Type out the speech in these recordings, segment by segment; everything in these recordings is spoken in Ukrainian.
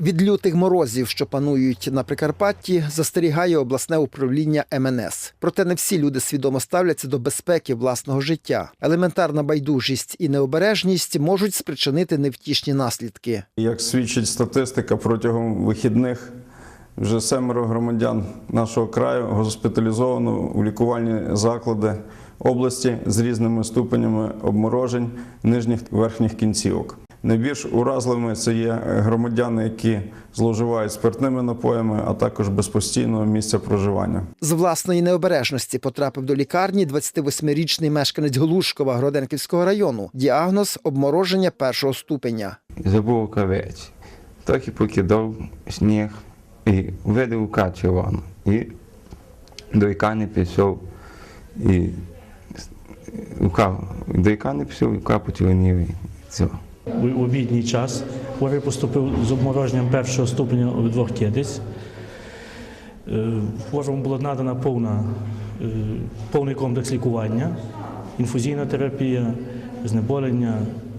Від лютих морозів, що панують на Прикарпатті, застерігає обласне управління МНС. Проте не всі люди свідомо ставляться до безпеки власного життя. Елементарна байдужість і необережність можуть спричинити невтішні наслідки. Як свідчить статистика, протягом вихідних вже семеро громадян нашого краю госпіталізовано у лікувальні заклади області з різними ступенями обморожень нижніх верхніх кінцівок. Найбільш уразливими це є громадяни, які зловживають спиртними напоями, а також без постійного місця проживання. З власної необережності потрапив до лікарні 28-річний мешканець Глушкова Гроденківського району. Діагноз обмороження першого ступеня. забув рукавиці. Трохи покидав сніг і видав червону. І до лікарні пішов і рука до лікарні пішов, рука почервоніла. Все. У обідній час хворий поступив з обмороженням першого ступеня у двох кидиць. Е, Хворому була надана повна, е, повний комплекс лікування, інфузійна терапія, знеболення,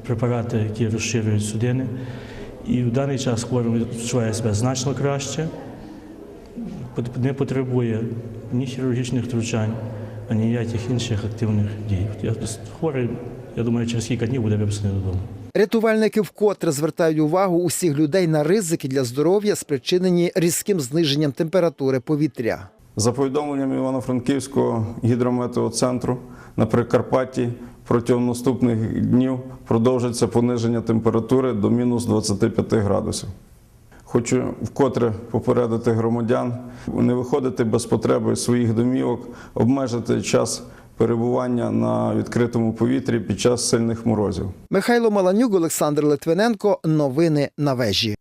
препарати, які розширюють судини. І в даний час хворий відчуває себе значно краще, не потребує ні хірургічних втручань, ані ніяких інших активних дій. Хворий, я думаю, через кілька днів буде виписаний додому. Рятувальники вкотре звертають увагу усіх людей на ризики для здоров'я, спричинені різким зниженням температури повітря. За повідомленням Івано-Франківського гідрометеоцентру на Прикарпатті протягом наступних днів продовжиться пониження температури до мінус 25 градусів. Хочу вкотре попередити громадян не виходити без потреби своїх домівок, обмежити час перебування на відкритому повітрі під час сильних морозів. Михайло Маланюк, Олександр Литвиненко. Новини на вежі.